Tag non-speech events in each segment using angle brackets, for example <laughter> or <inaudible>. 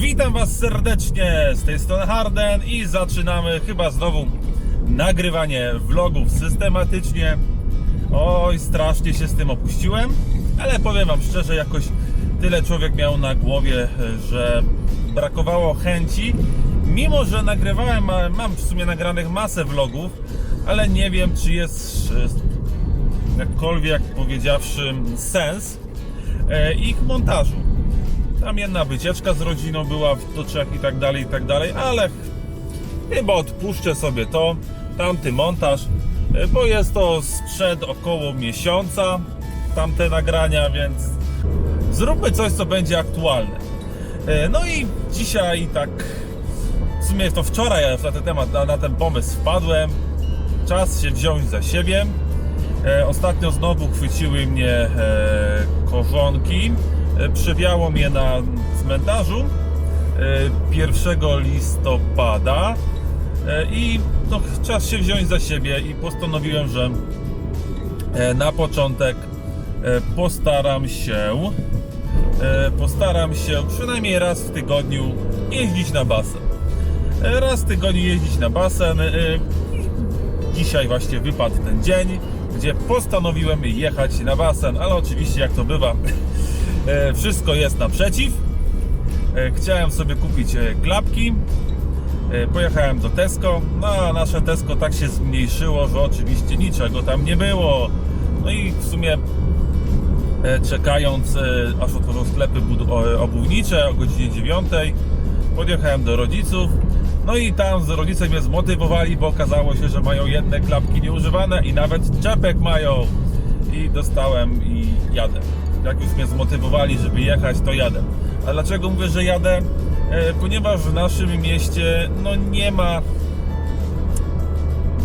Witam Was serdecznie, z tej strony Harden i zaczynamy chyba znowu nagrywanie vlogów systematycznie. Oj, strasznie się z tym opuściłem, ale powiem Wam szczerze, jakoś tyle człowiek miał na głowie, że brakowało chęci. Mimo, że nagrywałem, ma- mam w sumie nagranych masę vlogów, ale nie wiem, czy jest jakkolwiek powiedziawszy sens e, ich montażu. Tam jedna wycieczka z rodziną była w- do Czech i tak dalej, i tak dalej, ale chyba odpuszczę sobie to, tamty montaż, e, bo jest to sprzed około miesiąca, tamte nagrania, więc zróbmy coś, co będzie aktualne. E, No i dzisiaj tak, w sumie to wczoraj na ten temat, na, ten pomysł wpadłem, czas się wziąć za siebie. E, ostatnio znowu chwyciły mnie korzonki. E, przywiało mnie na cmentarzu e, 1 listopada e, i czas się wziąć za siebie i postanowiłem, że e, na początek e, postaram się e, postaram się przynajmniej raz w tygodniu jeździć na basen. E, Raz w tygodniu jeździć na basen. e, dzisiaj właśnie wypadł ten dzień, gdzie postanowiłem jechać na basen, ale oczywiście jak to bywa, e, <laughs> wszystko jest naprzeciw. E, Chciałem sobie kupić e, klapki, E, pojechałem do Tesco, no a nasze Tesco tak się zmniejszyło, że oczywiście niczego tam nie było. No i w sumie e, czekając, e, aż otworzą sklepy obuwnicze o godzinie 9, podjechałem do rodziców. No i tam z rodzice mnie zmotywowali, bo okazało się, że mają jedne klapki nieużywane i nawet czepek mają. I dostałem i jadę. Jak już mnie zmotywowali, żeby jechać, to jadę. A dlaczego mówię, że jadę? E, ponieważ w naszym mieście no nie ma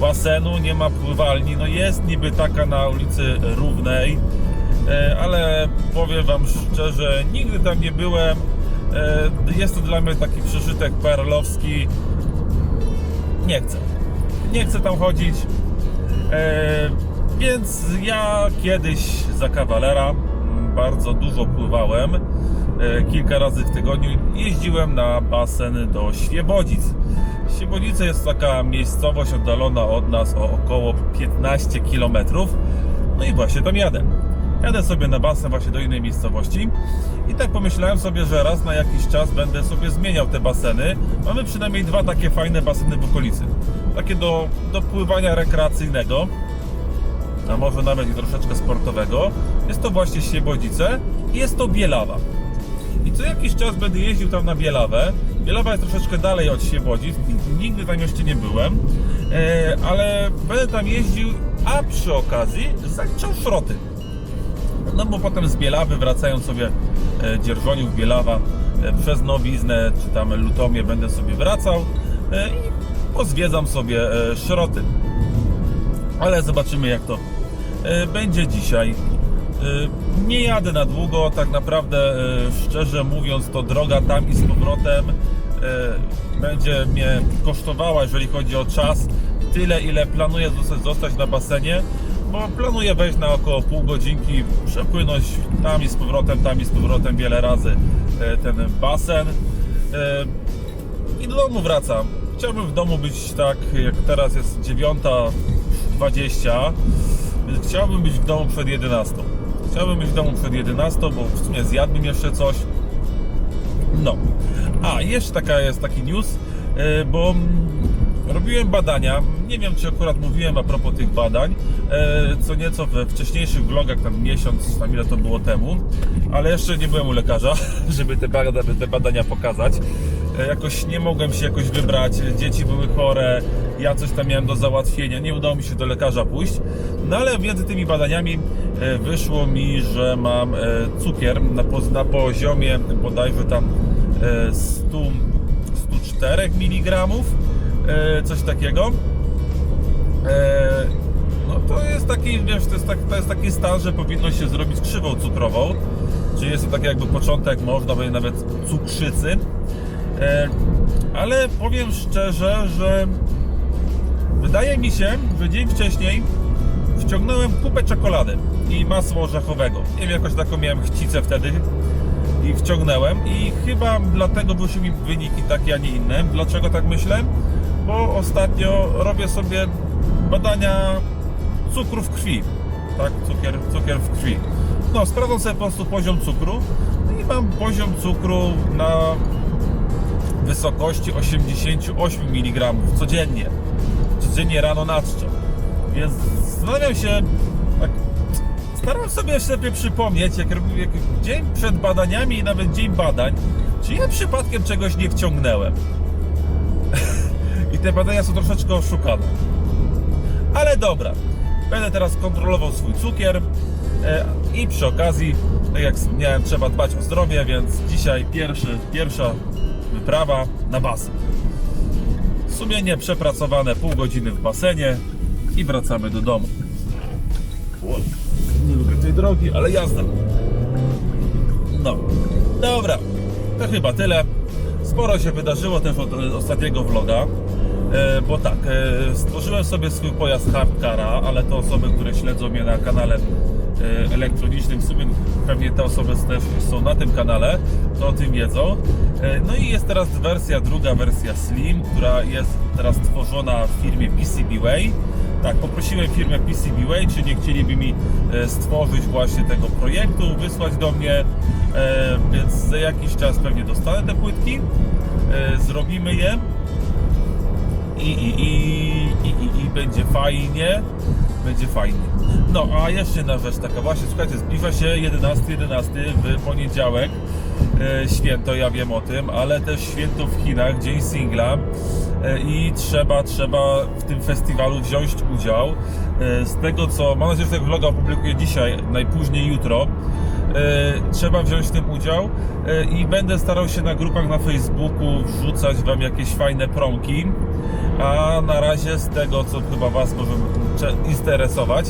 basenu, nie ma pływalni. No jest niby taka na ulicy Równej, e, ale powiem Wam szczerze, nigdy tam nie byłem. E, Jest to dla mnie taki przeżytek perlowski. Nie chcę. Nie chcę tam chodzić. Więc ja kiedyś za kawalera bardzo dużo pływałem. E, Kilka razy w tygodniu jeździłem na basen do Świebodzic. Świebodzice jest taka miejscowość oddalona od nas o około 15 km. No i właśnie tam jadę. Jadę sobie na basen właśnie do innej miejscowości i tak pomyślałem sobie, że raz na jakiś czas będę sobie zmieniał te baseny. Mamy przynajmniej dwa takie fajne baseny w okolicy. Takie do, do pływania rekreacyjnego a może nawet i troszeczkę sportowego. Jest to właśnie Świebodzice i jest to Bielawa. I co jakiś czas będę jeździł tam na Bielawę. Bielawa jest troszeczkę dalej od Świebodzic, nigdy tam jeszcze nie byłem, e, ale będę tam jeździł, a przy okazji zaliczał szroty. No bo potem z Bielawy wracając sobie e, Dzierżoniów, Bielawa e, przez Nowiznę czy tam Lutomię będę sobie wracał i pozwiedzam sobie szroty. Ale zobaczymy jak to e, będzie dzisiaj. E, Nie jadę na długo, tak naprawdę e, szczerze mówiąc to droga tam i z powrotem będzie mnie kosztowała, jeżeli chodzi o czas, tyle ile planuję zostać, na basenie, bo planuję wejść na około pół godzinki, przepłynąć tam i z powrotem, tam i z powrotem wiele razy ten basen i do domu wracam. Chciałbym w domu być tak, jak teraz jest 9.20, więc chciałbym być w domu przed 11. Chciałbym być w domu przed 11, bo w sumie zjadłbym jeszcze coś. No. A, jeszcze taka jest taki news, e, bo robiłem badania, nie wiem czy akurat mówiłem a propos tych badań, e, co nieco we wcześniejszych vlogach, tam miesiąc, tam ile to było temu, ale jeszcze nie byłem u lekarza, <laughs> żeby te badania, te badania pokazać. E, Jakoś nie mogłem się jakoś wybrać, dzieci były chore, ja coś tam miałem do załatwienia, nie udało mi się do lekarza pójść. No ale między tymi badaniami e, wyszło mi, że mam cukier na, poz- na poziomie bodajże tam e, 100, 104 mg, coś takiego. E, No to jest taki, wiesz, to jest, tak, to jest taki stan, że powinno się zrobić krzywą cukrową, czyli jest to taki jakby początek, można powiedzieć nawet cukrzycy. E, Ale powiem szczerze, że wydaje mi się, że dzień wcześniej wciągnąłem kupę czekolady i masło orzechowego. Nie wiem, jakoś taką miałem chcicę wtedy. i wciągnąłem i chyba dlatego wyszły mi wyniki takie, a nie inne. Dlaczego tak myślę? Bo ostatnio robię sobie badania cukru w krwi. Tak, cukier, cukier w krwi. No, sprawdzam sobie po prostu poziom cukru i mam poziom cukru na wysokości 88 mg codziennie. Codziennie rano na czczo. Więc zastanawiam się, tak, staram sobie sobie przypomnieć, jak, jak dzień przed badaniami i nawet dzień badań, czy ja przypadkiem czegoś nie wciągnąłem. <laughs> Te badania są troszeczkę oszukane. Ale dobra, będę teraz kontrolował swój cukier e, i przy okazji, tak jak wspomniałem, trzeba dbać o zdrowie, więc dzisiaj pierwszy, pierwsza wyprawa na basen. Sumienie przepracowane pół godziny w basenie i wracamy do domu. Nie lubię tej drogi, ale jazda. No, dobra, to chyba tyle. Sporo się wydarzyło też od e, ostatniego vloga. E, bo tak, e, stworzyłem sobie swój pojazd hardcara, ale to osoby, które śledzą mnie na kanale e, elektronicznym, w sumie pewnie te osoby też są na tym kanale, to o tym wiedzą. No i jest teraz wersja, druga wersja Slim, która jest teraz tworzona w firmie PCBWay. Tak, poprosiłem firmę PCBWay, czy nie chcieliby mi stworzyć właśnie tego projektu, wysłać do mnie, więc za jakiś czas pewnie dostanę te płytki, zrobimy je i, i, i, i, i, i będzie fajnie, będzie fajnie. No, a jeszcze jedna rzecz taka właśnie, słuchajcie, zbliża się 11, 11 w poniedziałek, e, święto, ja wiem o tym, ale też święto w Chinach, dzień singla e, i trzeba, trzeba w tym festiwalu wziąć udział. E, z tego co, mam nadzieję, że tego vloga opublikuję dzisiaj, najpóźniej jutro, trzeba wziąć w tym udział i będę starał się na grupach na Facebooku wrzucać Wam jakieś fajne promki. A na razie z tego, co chyba Was może interesować,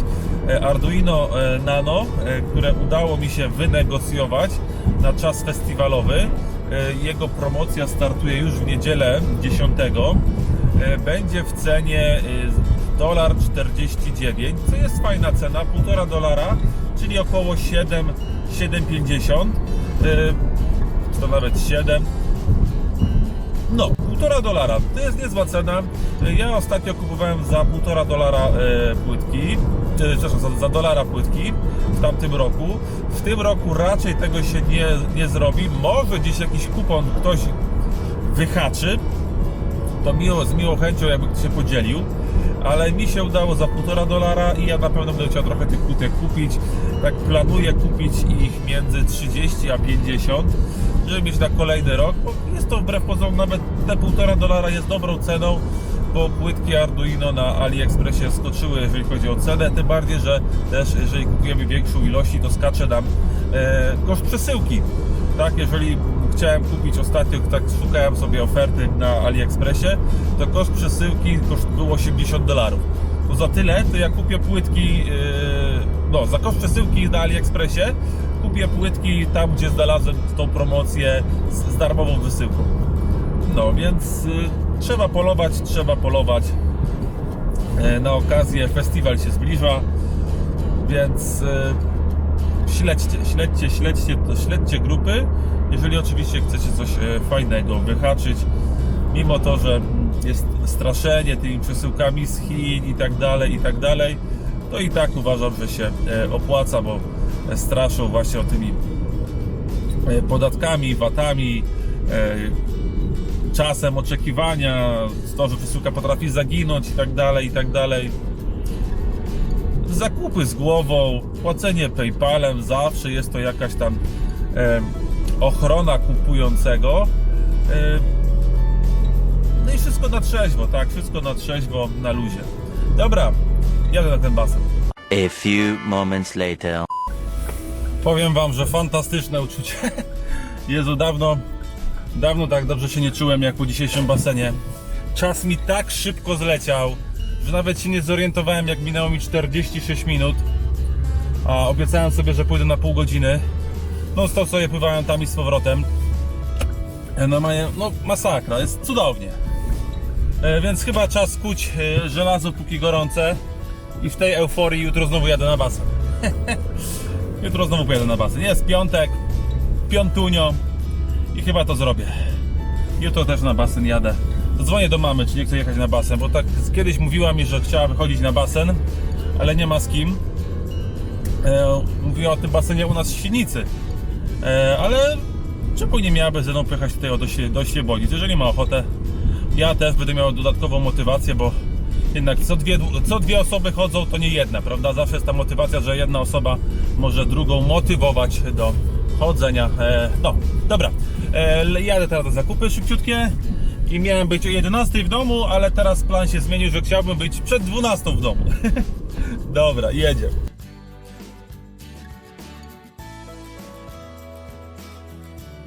e, Arduino e, Nano, e, które udało mi się wynegocjować na czas festiwalowy. Jego promocja startuje już w niedzielę 10. E, Będzie w cenie dolar 49, co jest fajna cena, 1,5 dolara, czyli około 7, 7,50, y, czy to nawet 7. 1,5 dolara, to jest niezła cena. Ja ostatnio kupowałem za 1,5 dolara e, płytki, e, przepraszam, za, za dolara płytki w tamtym roku. W tym roku raczej tego się nie, nie zrobi. Może gdzieś jakiś kupon ktoś wyhaczy, to miło, z miłą chęcią jakby się podzielił, ale mi się udało za 1,5 dolara i ja na pewno będę chciał trochę tych płytek kupić. Tak planuję kupić ich między 30 a 50, żeby mieć na kolejny rok, bo jest to wbrew pozorom nawet te 1,5 dolara jest dobrą ceną, bo płytki Arduino na AliExpressie skoczyły, jeżeli chodzi o cenę, tym bardziej, że też jeżeli kupujemy większą ilość, to skacze nam e, koszt przesyłki. Tak, jeżeli chciałem kupić ostatnio, tak szukałem sobie oferty na AliExpressie, to koszt przesyłki koszt był 80 dolarów. To za tyle, to ja kupię płytki, yy, no za koszt przesyłki na AliExpressie kupię płytki tam, gdzie znalazłem tą promocję z, z darmową wysyłką. No więc yy, trzeba polować, trzeba polować. Yy, na okazję festiwal się zbliża, więc yy, śledźcie, śledźcie, śledźcie, to śledźcie grupy, jeżeli oczywiście chcecie coś e, fajnego wyhaczyć, mimo to, że jest straszenie tymi przesyłkami z Chin i tak dalej, i tak dalej, to i tak uważam, że się e, opłaca, bo e, straszą właśnie o tymi e, podatkami, VAT-ami, e, czasem oczekiwania, to, że przesyłka potrafi zaginąć i tak dalej, i tak dalej zakupy z głową, płacenie PayPalem, zawsze jest to jakaś tam e, ochrona kupującego. No i wszystko na trzeźwo, tak? Wszystko na trzeźwo, na luzie. Dobra, jadę na ten basen. A few moments later. Powiem wam, że fantastyczne uczucie. <laughs> Jezu, dawno, dawno tak dobrze się nie czułem jak po dzisiejszym basenie. Czas mi tak szybko zleciał, że nawet się nie zorientowałem jak minęło mi 46 minut. A obiecałem sobie, że pójdę na pół godziny. No stop sobie pływałem tam i z powrotem. Normalnie, no masakra, jest cudownie. E, Więc chyba czas kuć e, żelazo póki gorące i w tej euforii jutro znowu jadę na basen. <laughs> Jutro znowu pojadę na basen. Jest piątek, piątunio i chyba to zrobię. Jutro też na basen jadę. Dzwonię do mamy, czy nie chce jechać na basen, bo tak kiedyś mówiła mi, że chciała wychodzić na basen, ale nie ma z kim. E, mówiła o tym basenie u nas w Świnicy. E, ale czemu nie miałaby ze mną pojechać tutaj do, do? Jeżeli ma ochotę, ja też będę miał dodatkową motywację, bo jednak co dwie, co dwie osoby chodzą, to nie jedna, prawda? Zawsze jest ta motywacja, że jedna osoba może drugą motywować do chodzenia. E, no, dobra. E, jadę teraz na zakupy szybciutkie i miałem być o 11 w domu, ale teraz plan się zmienił, że chciałbym być przed 12 w domu. <laughs> dobra, jedzie.